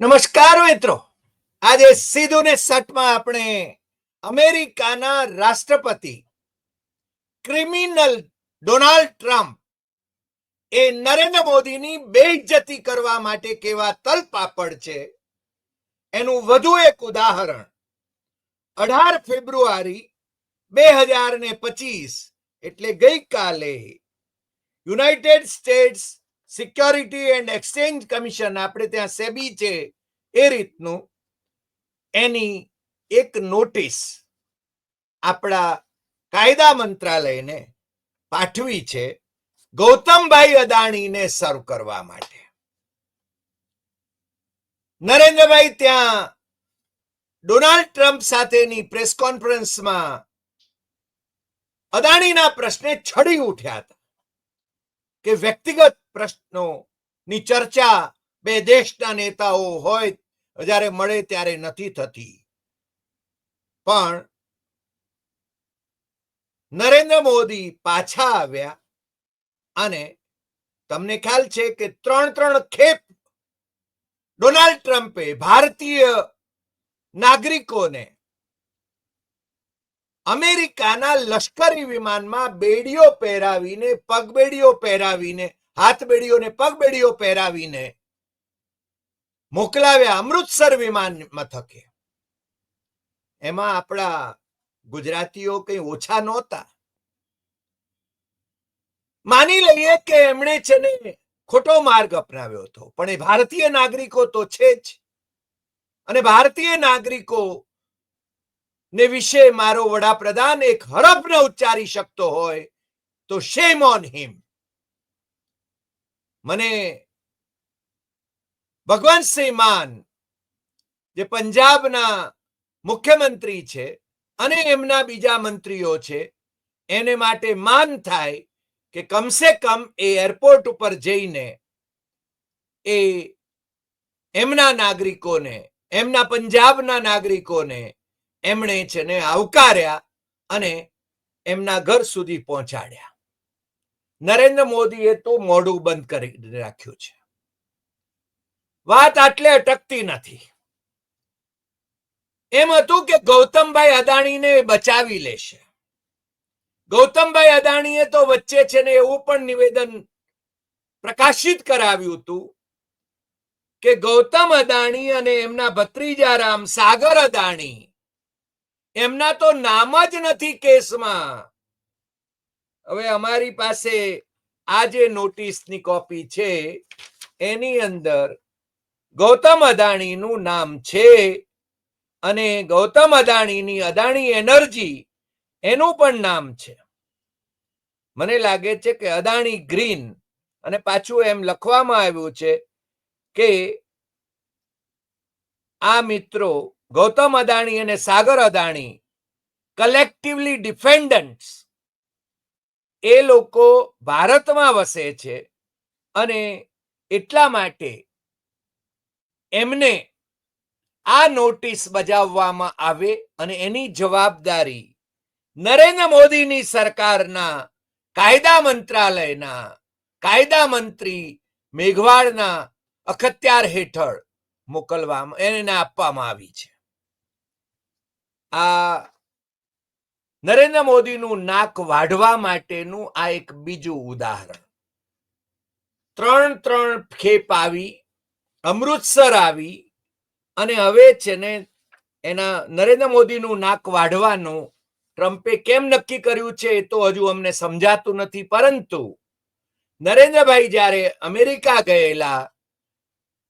નમસ્કાર મિત્રો. આજે સીધું ને સટમાં આપણે અમેરિકાના રાષ્ટ્રપતિ ક્રિમિનલ ડોનાલ્ડ ટ્રમ્પ એ નરેન્દ્ર મોદીની બેઇજ્જતી કરવા માટે કેવા તલપાપડ છે એનું વધુ એક ઉદાહરણ. અઢાર ફેબ્રુઆરી બે હજાર ને પચીસ એટલે ગઈકાલે United States security and exchange commission આપણે ત્યાં સેબી છે, એ રીતનું એની એક નોટિસ આપણા કાયદા મંત્રાલયને પાઠવી છે ગૌતમભાઈ અદાણીને સર્વ કરવા માટે. નરેન્દ્રભાઈ, ત્યાં ડોનાલ્ડ ટ્રમ્પ સાથેની પ્રેસ કોન્ફરન્સમાં અદાણીના પ્રશ્ને છડી ઉઠ્યા હતા. કે વ્યક્તિગત પ્રશ્નોની ચર્ચા બે દેશના નેતાઓ હોય, જ્યારે મળે ત્યારે નથી થતી. પણ નરેન્દ્ર મોદી પાછા આવ્યા અને તમને ખ્યાલ છે કે ત્રણ ત્રણ ખેપ ડોનાલ્ડ ટ્રમ્પે ભારતીય નાગરિકોને અમેરિકાના લશ્કરી વિમાનમાં બેડીઓ પહેરાવીને, પગબેડીઓ પહેરાવીને, હાથબેડીઓને, પગબેડીઓ પહેરાવીને મોકલાવ્યા અમૃતસર વિમાન મથકે. એમાં આપણા ગુજરાતીઓ કઈ ઓછા નહોતા. માની લઈએ કે એમણે છે ને ખોટો માર્ગ અપનાવ્યો હતો, પણ એ ભારતીય નાગરિકો તો છે જ. અને ભારતીય નાગરિકો ને વિશે મારો વડાપ્રધાન એક હરફ ન ઉચ્ચારી શકતો હોય, તો શેમ ઓન હિમ મને ભગવંતસિંહ માન, જે પંજાબના મુખ્યમંત્રી છે અને એમના બીજા મંત્રીઓ છે, એને માટે માન થાય કે કમસે કમ એ એરપોર્ટ ઉપર જઈને એ એમના નાગરિકોને, એમના પંજાબના નાગરિકોને એમણે છે ને આવકાર્યા અને એમના ઘર સુધી પહોંચાડ્યા. નરેન્દ્ર મોદીએ તો મોઢું બંધ કરી રાખ્યું છે. વાત આટલે અટકતી નથી. એમ હતું કે ગૌતમભાઈ અદાણીને બચાવી લેશે. ગૌતમભાઈ અદાણીએ તો વચ્ચે છે ને એવું પણ નિવેદન પ્રકાશિત કરાવ્યું હતું કે ગૌતમ અદાણી અને એમના ભત્રીજા રામ સાગર અદાણી એમના તો નામ જ નથી કેસમાં. હવે અમારી પાસે આ જે નોટિસની કોપી છે, એની અંદર ગૌતમ અદાણીનું નામ છે અને ગૌતમ અદાણીની અદાણી એનર્જી એનું પણ નામ છે. મને લાગે છે કે અદાણી ગ્રીન અને પાછું એમ લખવામાં આવ્યું છે કે આ મિત્રો ગૌતમ અદાણી અને સાગર અદાણી કલેક્ટિવલી ડિફેન્ડન્ટ્સ એ લોકો ભારતમાં વસે છે અને એટલા માટે એમને આ નોટિસ બજાવવામાં આવે અને એની જવાબદારી નરેન્દ્ર મોદીની સરકારના કાયદા મંત્રાલયના કાયદા મંત્રી મેઘવાળના અખત્યાર હેઠળ મોકલવામાં, એને આપવામાં આવી છે. આ નરેન્દ્ર મોદીનું નાક વાઢવા માટેનું આ એક બીજું ઉદાહરણ. ત્રણ ત્રણ ખેપ આવી, અમૃતસર આવી અને હવે છે ને એના નરેન્દ્ર મોદીનું નાક વાઢવાનું ટ્રમ્પે કેમ નક્કી કર્યું છે એ તો હજુ અમને સમજાતું નથી. પરંતુ નરેન્દ્રભાઈ જ્યારે અમેરિકા ગયેલા,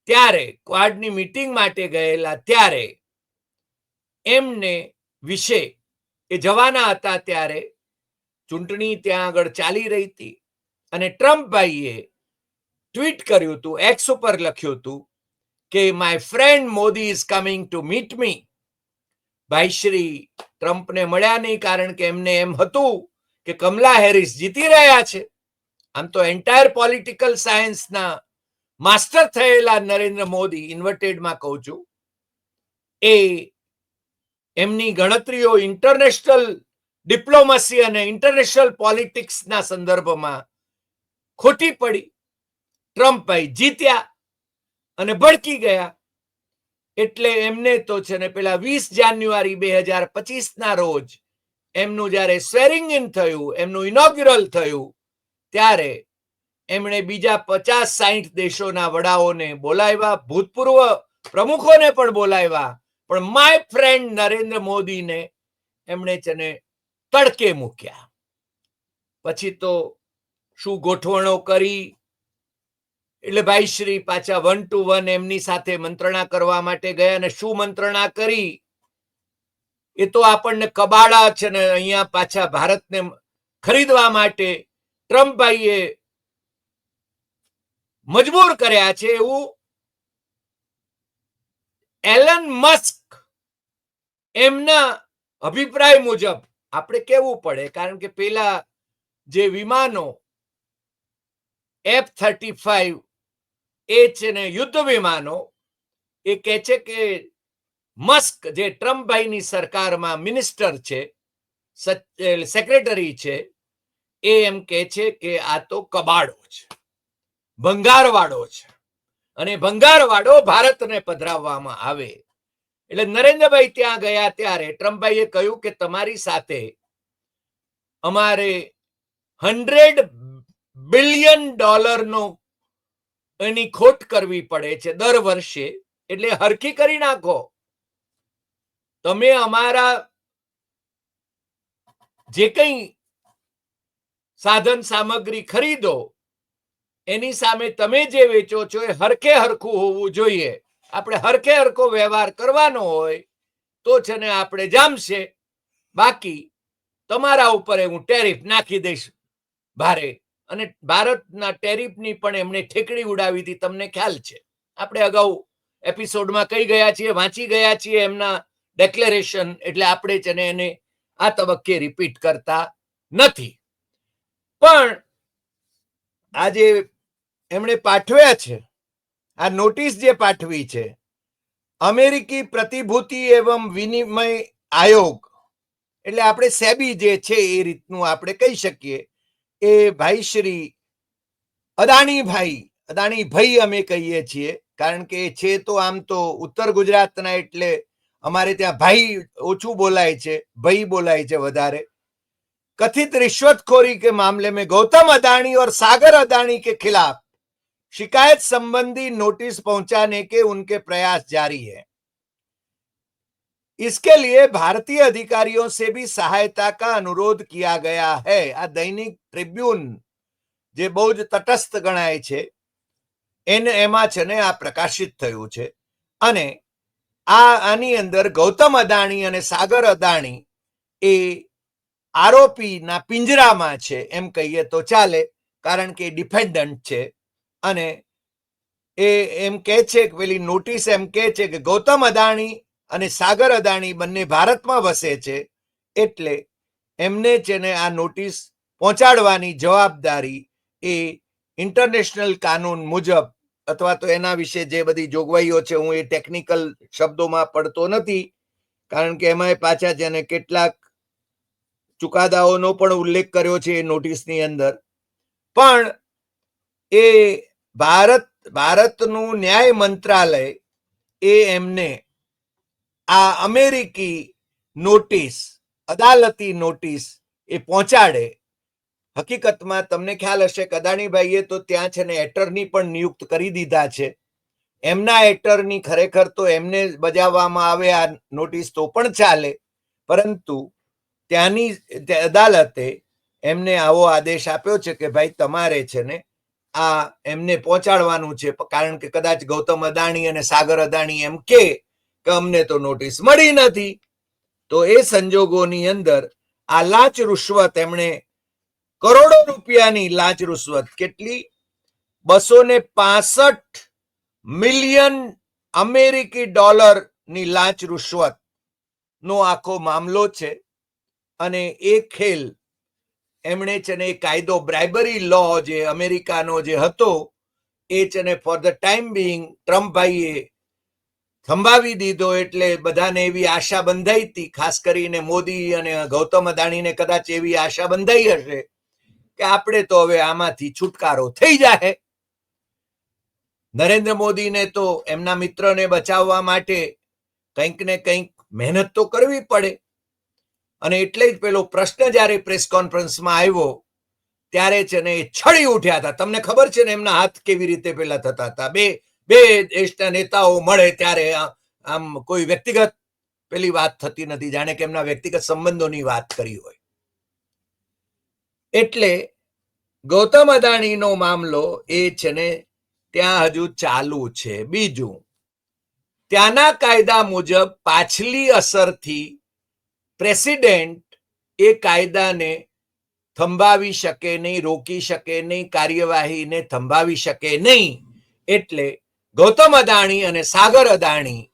ત્યારે ક્વાડની મીટિંગ માટે ગયેલા, ત્યારે એમને વિશે એ જવાના હતા ત્યારે ચૂંટણી ત્યાં આગળ ચાલી રહી હતી. અને ટ્રમ્પભાઈએ ટ્વીટ કર્યું હતું એક્સ ઉપર લખ્યું હતું કે my friend Modi is coming to meet me ભાઈ શ્રી ટ્રમ્પને મળ્યા નહીં કારણ કે એમને એમ હતું કે કમલા હેરિસ જીતી રહ્યા છે. આમ તો એન્ટાયર પોલિટિકલ સાયન્સના માસ્ટર થયેલા નરેન્દ્ર મોદી ઇન્વર્ટેડમાં કહું છું. એ એમની ગણતરીઓ ઇન્ટરનેશનલ ડિપ્લોમસી અને ઇન્ટરનેશનલ પોલિટિક્સના સંદર્ભમાં ખોટી પડી. ટ્રમ્પ ભાઈ જીત્યા અને ભડકી ગયા. એટલે એમને તો છે ને પેલા વીસ જાન્યુઆરી બે હજાર પચીસ ના રોજ એમનું જ્યારે સ્વેરિંગ ઇન થયું, એમનું ઇનોગ્યુરલ થયું, ત્યારે એમણે બીજા પચાસ સાહીઠ દેશોના વડાઓને બોલાવ્યા, ભૂતપૂર્વ પ્રમુખોને પણ બોલાવ્યા પણ માય ફ્રેન્ડ નરેન્દ્ર મોદીને એમણે તેને તડકે મૂક્યા. પછી તો શું ગોઠવણો કરી? એટલે ભાઈ શ્રી પાછા વન ટુ વન એમની સાથે મંત્રણા કરવા માટે ગયા અને શું મંત્રણા કરી? એ તો આપણને કબાડા છે ને અહીંયા પાછા ભારતને ખરીદવા માટે ટ્રમ્પભાઈએ મજબૂર કર્યા છે એવું એલન મસ્ક એમના અભિપ્રાય મુજબ આપણે કેવું પડે? કારણ કે પેલા જે વિમાનો એફ થર્ટી ફાઈવ છે ને યુદ્ધ વિમાનો, એ કહે છે કે મસ્ક જે ટ્રમ્પભાઈની સરકારમાં મિનિસ્ટર છે સેક્રેટરી છે, એ એમ કહે છે કે આ તો કબાડો છે, ભંગારવાળો છે. અને ભંગારવાડો ભારતને પધરાવવામાં આવે. એટલે નરેન્દ્રભાઈ ત્યાં ગયા ત્યારે ટ્રમ્પભાઈએ કહ્યું કે તમારી સાથે અમારે હંડ્રેડ બિલિયન ડોલરનો એની ખોટ કરવી પડે છે દર વર્ષે. એટલે હરખી કરી નાખો. તમે અમારા જે કંઈ સાધન સામગ્રી ખરીદો એની સામે તમે જે વેચો છો એ હરખે હરખું હોવું જોઈએ. આપણે હરખે હરખો વ્યવહાર કરવાનો હોય તો છે ને આપણે જામશે. બાકી તમારા ઉપર હું ટેરિફ નાખી દઈશ ભારે. અને ભારતના ટેરિફની પણ એમણે ઠેકડી ઉડાવી હતી, તમને ખ્યાલ છે. આપણે અગાઉ એપિસોડમાં કહી ગયા છીએ, વાંચી ગયા છીએ એમના ડેક્લેરેશન એટલે આપણે છે ને એને આ તબક્કે રિપીટ કરતા નથી. પણ આજે એમણે પાઠવ્યા છે. આ નોટિસ જે પાઠવી છે, અમેરિકી પ્રતિભૂતિ એવમ વિનિમય આયોગ, એટલે આપણે સેબી જે છે એ રીતનું આપણે કહી શકીએ. એ ભાઈ શ્રી અદાણી ભાઈ અદાણી ભાઈ અમે કહીએ છીએ, કારણ કે છે તો આમ તો ઉત્તર ગુજરાતના એટલે અમારે ત્યાં ભાઈ ઓછું બોલાય છે, ભાઈ બોલાય છે વધારે. કથિત રિશ્વતખોરી કે મામલે મેં ગૌતમ અદાણી ઓર સાગર અદાણી કે ખિલાફ शिकायत संबंधी नोटिस पहुंचाने के उनके प्रयास जारी है इसके लिए भारतीय अधिकारियों से भी सहायता का अनुरोध किया गया है આ દૈનિક ટ્રિબ્યુન જે બહુ જ તટસ્થ ગણાય છે એને એમાં છે ને આ પ્રકાશિત થયું છે અને આ આની અંદર ગૌતમ અદાણી અને સાગર અદાણી એ આરોપીના પિંજરામાં છે એમ કહીએ તો ચાલે કારણ કે ડિફેન્ડન્ટ છે અને એ એમ કહે છે કે પેલી નોટિસ એમ કહે છે કે ગૌતમ અદાણી અને સાગર અદાણી બંને ભારતમાં વસે છે એટલે એમને છે ને આ નોટિસ પહોંચાડવાની જવાબદારી એ ઇન્ટરનેશનલ કાનૂન મુજબ અથવા તો એના વિશે જે બધી જોગવાઈઓ છે હું એ ટેકનિકલ શબ્દોમાં પડતો નથી કારણ કે એમાં પાછા જેને કેટલાક ચુકાદાઓનો પણ ઉલ્લેખ કર્યો છે એ નોટિસની અંદર. પણ એ ભારત, ભારતનું ન્યાય મંત્રાલય એ એમને આ અમેરિકી નોટિસ, અદાલતી નોટિસ એ પહોંચાડે. હકીકતમાં તમને ખ્યાલ હશે કે અદાણીભાઈએ તો ત્યાં છે ને એટર્ની પણ નિયુક્ત કરી દીધા છે. એમના એટર્ની ખરેખર તો એમને બજાવવામાં આવે આ નોટિસ તો પણ ચાલે. પરંતુ ત્યાંની અદાલતે એમને આવો આદેશ આપ્યો છે કે ભાઈ તમારે છે ને આ એમને પહોંચાડવાનું છે. કારણ કે કદાચ ગૌતમ અદાણી અને સાગર અદાણી એમ કે અમને તો નોટિસ મળી નથી. તો એ સંજોગોની અંદર આ લાંચ રૂશ્વત એમણે કરોડો રૂપિયાની લાંચ રૂશ્વત કેટલી? બસો ને પાસઠ મિલિયન અમેરિકી ડોલરની લાંચ રૂશ્વત નો આખો મામલો છે. અને એ ખેલ એમણે છે ને કાયદો બ્રાઇબરી લો જે અમેરિકાનો જે હતો, એ છે ને ફોર ધ ટાઈમ બિંગ ટ્રમ્પભાઈએ સંભાવી દીધો એટલે બધાને એવી આશા બંધાઈ હતી, ખાસ કરીને મોદી અને ગૌતમ અદાણીને કદાચ એવી આશા બંધાઈ હશે કે આપણે તો હવે આમાંથી છુટકારો થઈ જાય નરેન્દ્ર મોદીને તો એમના મિત્રને બચાવવા માટે કંઈક ને કંઈક મહેનત તો કરવી પડે. અને એટલે જ પેલો પ્રશ્ન જ્યારે પ્રેસ કોન્ફરન્સમાં આવ્યો, ત્યારે છે ને એ છળી ઉઠ્યા હતા. તમને ખબર છે ને એમના હાથ કેવી રીતે પેલા થતા હતા? બે બે દેશના નેતાઓ મળે ત્યારે આમ કોઈ વ્યક્તિગત પેલી વાત થતી નથી. જાણે કે એમના વ્યક્તિગત સંબંધોની વાત કરી હોય. એટલે ગૌતમ અદાણીનો મામલો એ છે ને ત્યાં હજુ ચાલુ છે. બીજું, ત્યાંના કાયદા મુજબ પાછલી અસરથી પ્રેસિડેન્ટ એ કાયદાને થંભાવી શકે નહીં, રોકી શકે નહીં, કાર્યવાહીને થંભાવી શકે નહીં. એટલે ગૌતમ અદાણી અને સાગર અદાણી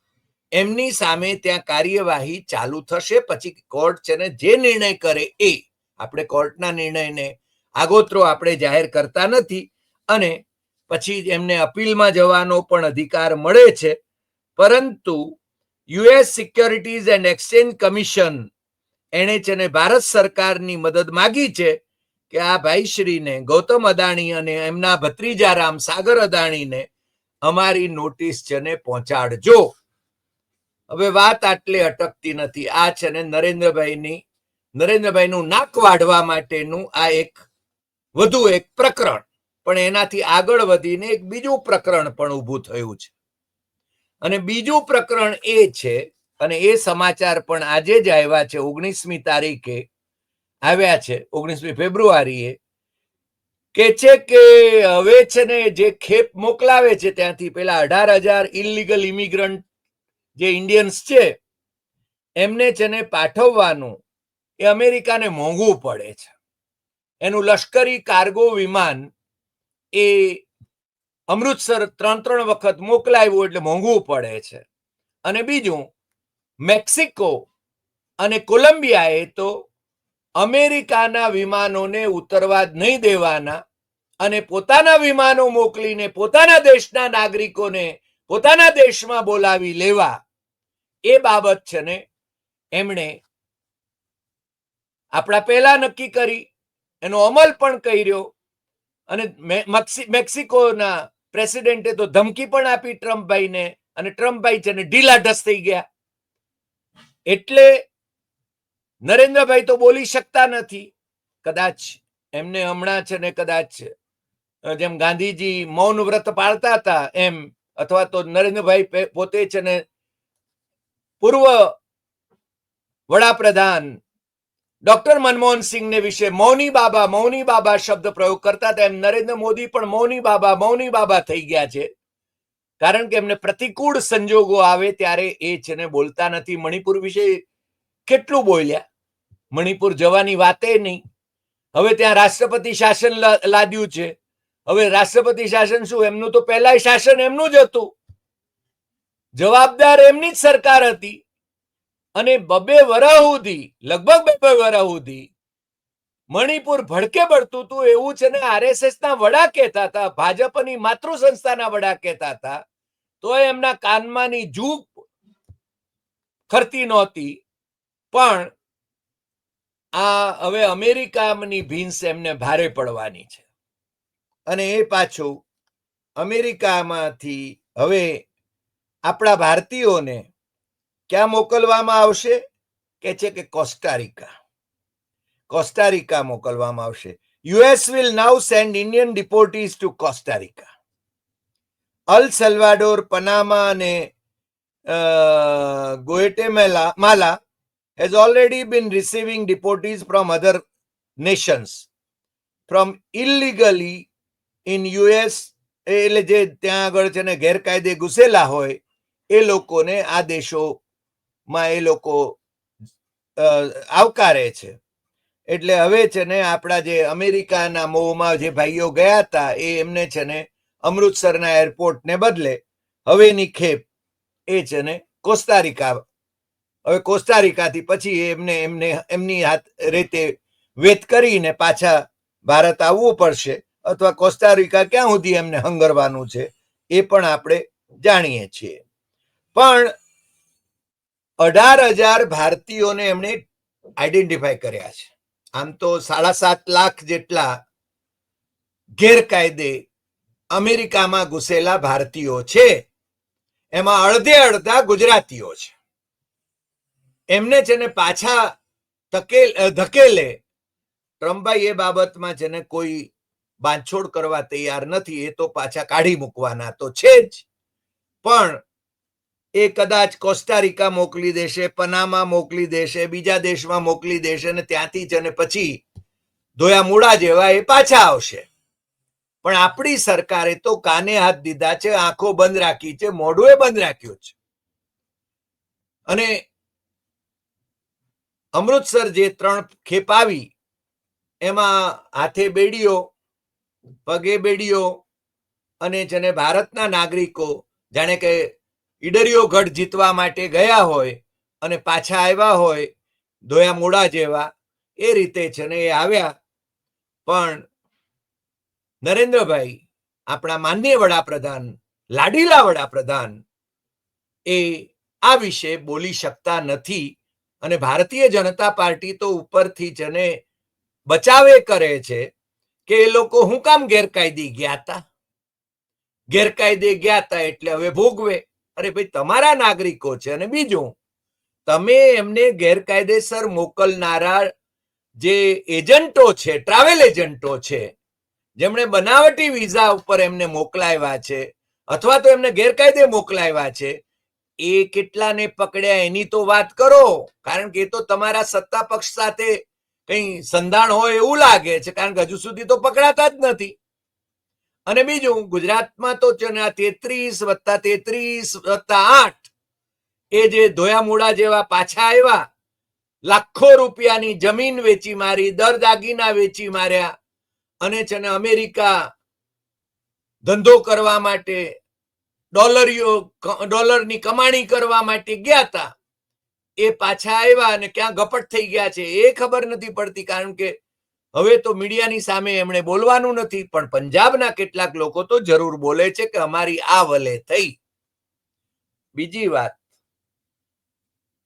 એમની સામે ત્યાં કાર્યવાહી ચાલુ થશે. પછી કોર્ટ છે ને જે નિર્ણય કરે એ આપણે કોર્ટના નિર્ણયને આગોતરો આપણે જાહેર કરતા નથી. અને પછી એમને અપીલમાં જવાનો પણ અધિકાર મળે છે. પરંતુ US securities and exchange commission એણે છે ને ભારત સરકારની મદદ માગી છે કે આ ભાઈશ્રીને ગૌતમ અદાણી અને એમના ભત્રીજા રામ સાગર અદાણીને અમારી નોટિસ છે ને પહોંચાડજો. હવે વાત આટલે અટકતી નથી. આ છે ને નરેન્દ્રભાઈની, નરેન્દ્રભાઈનું નાક વાઢવા માટેનું આ એક વધુ એક પ્રકરણ. પણ એનાથી આગળ વધીને એક બીજું પ્રકરણ પણ ઊભું થયું છે. અને બીજું પ્રકરણ એ છે અને એ સમાચાર પણ આજે જ આવ્યા છે ઓગણીસમી તારીખે. આવ્યા છે ઓગણીસમી ફેબ્રુઆરીએ. કે છે કે હવે છે ને જે ખેપ મોકલાવે છે ત્યાંથી પેલા અઢાર હજાર ઇલીગલ ઇમિગ્રન્ટ જે ઇન્ડિયન્સ છે, એમને છે ને પાઠવવાનું એ અમેરિકાને મોંઘું પડે છે. એનું લશ્કરી કાર્ગો વિમાન એ અમૃતસર ત્રણ ત્રણ વખત મોકલાવ્યું એટલે મોંઘું પડે છે. અને બીજું મેક્સિકો અને કોલંબિયાએ તો અમેરિકાના વિમાનોને ઉતરવા નહીં દેવાના અને પોતાના વિમાનો મોકલીને પોતાના દેશના નાગરિકોને પોતાના દેશમાં બોલાવી લેવા. એ બાબત છે ને એમણે આપણા પહેલા નક્કી કરી, એનો અમલ પણ કર્યો અને મેક્સિકોના પ્રેસિડેન્ટે તો ધમકી પણ આપી ટ્રમ્પભાઈને અને ટ્રમ્પભાઈ છે ને ઢીલા ઢસ થઈ ગયા. એટલે નરેન્દ્રભાઈ તો બોલી શકતા નથી. કદાચ એમને હમણાં છે ને કદાચ જેમ ગાંધીજી મૌન વ્રત પાળતા હતા એમ, અથવા તો નરેન્દ્રભાઈ પોતે છે ને પૂર્વ વડાપ્રધાન ડોક્ટર મનમોહન સિંહને વિશે મૌની બાબા મૌની બાબા શબ્દ પ્રયોગ કરતા હતા. એમ નરેન્દ્ર મોદી પણ મૌની બાબા મૌની બાબા થઈ ગયા છે. કારણ કે એમને પ્રતિકૂળ સંજોગો આવે ત્યારે એ છે ને બોલતા નથી. મણિપુર વિશે કેટલું બોલ્યા? મણિપુર જવાની વાતે નહીં. હવે ત્યાં રાષ્ટ્રપતિ શાસન લાદ્યું છે. હવે રાષ્ટ્રપતિ શાસન શું? એમનું તો પહેલા શાસન એમનું જ હતું. જવાબદાર એમની જ સરકાર હતી. અને બબે વરહ સુધી લગભગ બે બે વરહ સુધી મણિપુર ભડકે પડતું હતું એવું છે ને આરએસએસ ના વડા કહેતા હતા ભાજપની માતૃ સંસ્થાના વડા કહેતા હતા. તો એમના કાનમાંની જૂપ ખરતી નહોતી. પણ આ હવે અમેરિકાની ભીંસ એમને ભારે પડવાની છે. અને એ પાછું અમેરિકામાંથી હવે આપણા ભારતીયોને ક્યાં મોકલવામાં આવશે? કે છે કે કોસ્ટારિકા. કોસ્ટારિકા મોકલવામાં આવશે. US will now send Indian deportees to Costa Rica. El Salvador, Panama અને Guatemala, Mala has already been receiving deportees from other nations. From illegally in US એટલે જે ત્યાં આગળ છે ને ગેરકાયદે ઘૂસેલા હોય, એ લોકોને આ દેશોમાં એ લોકો આવકારે છે. એટલે હવે છે ને આપણા જે અમેરિકાના મોહમાં જે ભાઈઓ ગયા હતા, એ એમને છે ને અમૃતસરના એરપોર્ટને બદલે હવેની ખેપ એ છે ને કોસ્ટારિકા. હવે કોસ્ટારિકાથી પછી એમને એમને, એમની હાથ રીતે વેત કરીને પાછા ભારત આવવું પડશે અથવા કોસ્ટારિકા ક્યાં સુધી એમને હંગરવાનું છે એ પણ આપણે જાણીએ છીએ. પણ અઢાર હજાર ભારતીયોને એમણે આઈડેન્ટિફાય કર્યા છે. આમ તો સાડા સાત લાખ જેટલા ગેરકાયદે અમેરિકામાં ઘૂસેલા ભારતીયો છે. એમાં અડધે અડધા ગુજરાતીઓ છે. એમને છે ને પાછા ધકેલ ટ્રમ્પભાઈ એ બાબતમાં છે ને કોઈ બાંધછોડ કરવા તૈયાર નથી, એ તો પાછા કાઢી મૂકવાના તો છે જ. પણ એ કદાચ કોસ્ટારિકા મોકલી દેશે, પનામા મોકલી દેશે, બીજા દેશમાં મોકલી દેશે અને ત્યાંથી જ અને પછી ધોયા મૂળા જેવા એ પાછા આવશે. પણ આપણી સરકારે તો કાને હાથ દીધા છે, આંખો બંધ રાખી છે મોઢું બંધ રાખ્યું છે. અને અમૃતસર જે ત્રણ ખેપ આવી, એમાં હાથે બેડીઓ, પગે બેડીઓ અને જેને ભારતના નાગરિકો, જાણે કે ઈડરિયો ગઢ જીતવા માટે ગયા હોય અને પાછા આવ્યા હોય, ધોયા મોડા જેવા, એ રીતે છે ને એ આવ્યા. પણ નરેન્દ્રભાઈ, આપણા માનનીય વડાપ્રધાન, લાડીલા વડાપ્રધાન એ આ વિશે બોલી શકતા નથી અને ભારતીય જનતા પાર્ટી તો ઉપરથી જને બચાવે કરે છે કે એ લોકો હું કામ ગેરકાયદે ગયા હતા ગેરકાયદે ગયા હતા એટલે હવે ભોગવે. અરે ભાઈ, તમારા નાગરિકો છે અને બીજું, તમે એમને ગેરકાયદેસર મોકલનારા જે એજન્ટો છે, ટ્રાવેલ એજન્ટો છે જેમણે બનાવટી વિઝા ઉપર એમને મોકલાવ્યા છે, અથવા તો એમને ગેરકાયદે મોકલાવ્યા છે, એ કેટલાને પકડ્યા એની તો વાત કરો. કારણ કે એ તો તમારા સત્તા પક્ષ સાથે કઈ સંધાણ હોય એવું લાગે છે, કારણ કે હજુ સુધી તો પકડાતા જ નથી. અને બીજું, ગુજરાતમાં તો છે ને આ તેત્રીસ વત્તા તેત્રીસ વત્તા આઠ, એ જે ધોયા મૂળા જેવા પાછા આવ્યા, લાખો રૂપિયાની જમીન વેચી મારી, દર દાગીના વેચી માર્યા અને છે ને અમેરિકા ધંધો કરવા માટે ડોલરીઓ ડોલરની કમાણી કરવા માટે ગયા હતા એ પાછા આવ્યા અને ક્યાં ગપટ થઈ ગયા છે એ ખબર નથી પડતી કારણ કે હવે તો મીડિયાની સામે એમણે બોલવાનું નથી પણ પંજાબના કેટલાક લોકો તો જરૂર બોલે છે કે અમારી આ વલે થઈ. બીજી વાત.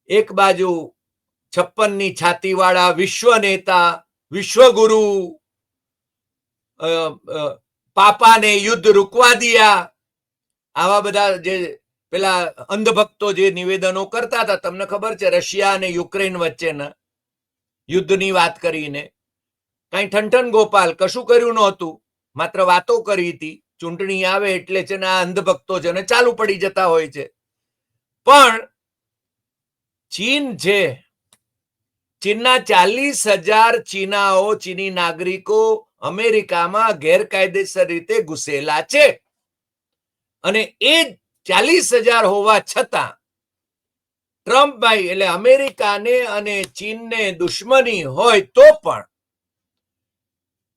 એક બાજુ છપ્પનની છાતીવાળા વિશ્વ નેતા, વિશ્વગુરુ પાપાને યુદ્ધ રૂકવા દિયા. આવા બધા જે પેલા અંધભક્તો જે નિવેદનો કરતા હતા, તમને ખબર છે, રશિયા અને યુક્રેન વચ્ચેના યુદ્ધની વાત કરીને. કઈ ઠંઠન ગોપાલ, કશું કર્યું નહોતું. માત્ર વાતો કરી હતી. ચૂંટણી આવે એટલે છે ને આ અંધભક્તો છે ને ચાલુ પડી જતા હોય છે. પણ ચીન છે, ચીનના ચાલીસ હજાર ચીનાઓ, ચીની નાગરિકો અમેરિકામાં ગેરકાયદેસર રીતે ઘૂસેલા છે. અને એ ચાલીસ હજાર હોવા છતાં ટ્રમ્પભાઈ એટલે અમેરિકાને અને ચીનને દુશ્મની હોય તો પણ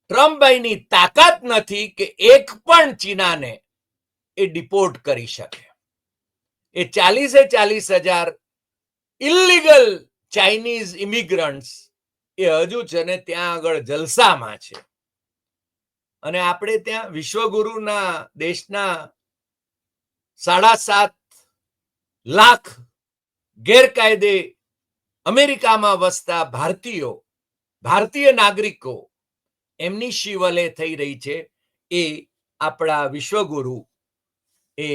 ટ્રમ્પભાઈની તાકાત નથી કે એક પણ ચીનાને એ ડિપોર્ટ કરી શકે. એ ચાલીસે ચાલીસ હજાર ઇલીગલ ચાઇનીઝ ઇમિગ્રન્ટ્સ એ હજુ છે ને ત્યાં આગળ જલસામાં છે. અને આપણે ત્યાં વિશ્વગુરુના દેશના સાડા સાત લાખ ગેરકાયદે અમેરિકામાં વસતા ભારતીયો, ભારતીય નાગરિકો એમની શિવલે થઈ રહી છે એ આપણા વિશ્વગુરુ એ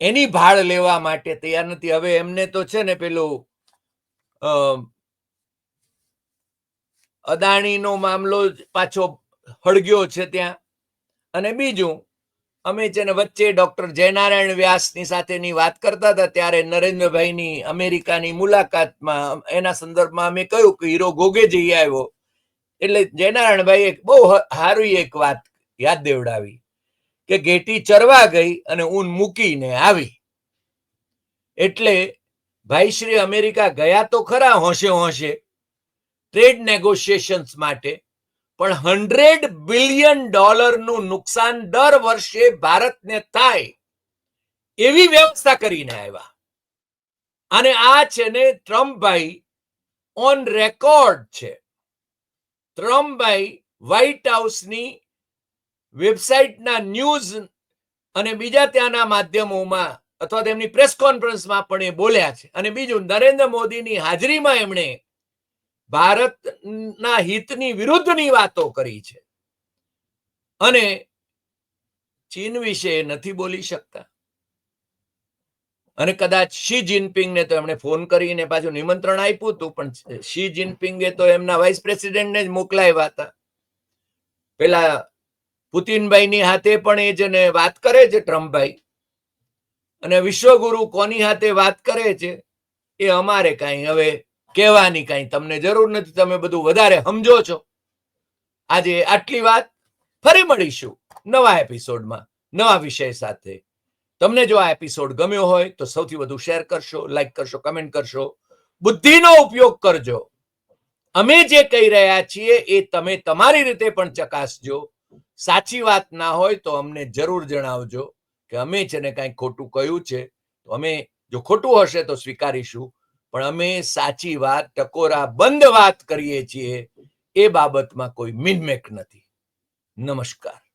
એની ભાળ લેવા માટે તૈયાર નથી. હવે એમને તો છે ને પેલું અદાણીનો મામલો પાછો હળગ્યો છે ત્યાં. અને બીજું, અમે છે વચ્ચે ડોક્ટર જયનારાયણ વ્યાસની સાથેની વાત કરતા હતા, ત્યારે નરેન્દ્રભાઈની અમેરિકાની મુલાકાતમાં, એના સંદર્ભમાં અમે કહ્યું કે હીરો ગોગે જઈ આવ્યો. એટલે જયનારાયણભાઈ એક બહુ સારી એક વાત યાદ દેવડાવી, કે ઘેટી ચરવા ગઈ અને ઊન મૂકીને આવી. એટલે ભાઈ શ્રી અમેરિકા ગયા તો ખરા હોંશે હોંશે, ટ્રેડ નેગોશિએશન્સ માટે પણ હંડ્રેડ બિલિયન ડોલરનું નુકસાન દર વર્ષે ભારતને થાય એવી વ્યવસ્થા કરીને આવ્યા. અને આ છે ને ટ્રમ્પભાઈ ઓન રેકોર્ડ છે. ટ્રમ્પભાઈ વ્હાઇટ હાઉસની વેબસાઇટના ન્યૂઝ અને બીજા ત્યાંના માધ્યમોમાં અથવા તેમની પ્રેસ કોન્ફરન્સમાં પણ એ બોલ્યા છે. અને બીજું, નરેન્દ્ર મોદીની હાજરીમાં એમણે ભારતના હિતની વિરુદ્ધની વાતો કરી છે. અને ચીન વિશે નથી બોલી શકતા. અને કદાચ શી જિનપિંગને તો એમણે ફોન કરીને પાછું નિમંત્રણ આપ્યું હતું, પણ શી જિનપિંગે તો એમના વાઇસ પ્રેસિડેન્ટને જ મોકલાવ્યા હતા. પેલા પુતિનભાઈની હાથે પણ એ જેને વાત કરે છે, ટ્રમ્પભાઈ. અને વિશ્વગુરુ કોની હાથે વાત કરે છે, એ અમારે કાંઈ. હવે કહેવાની કાંઈ તમને જરૂર નથી. તમે બધું વધારે સમજો છો. આજે આટલી વાત ફરી મળીશું નવા એપિસોડમાં, નવા વિષય સાથે. તમને જો આ એપિસોડ ગમ્યો હોય તો સૌથી વધુ શેર કરશો, લાઈક કરશો, કમેન્ટ કરશો. બુદ્ધિનો ઉપયોગ કરજો. અમે જે કહી રહ્યા છીએ એ તમે તમારી રીતે પણ ચકાસજો. સાચી વાત ના હોય તો અમને જરૂર જણાવજો કે અમે છે ને કાંઈ ખોટું કહ્યું છે. તો અમે જો ખોટું હશે તો સ્વીકારીશું. પણ અમે સાચી વાત, ટકોરા બંધ વાત કરીએ છીએ, એ બાબતમાં કોઈ મિનમેક નથી. નમસ્કાર.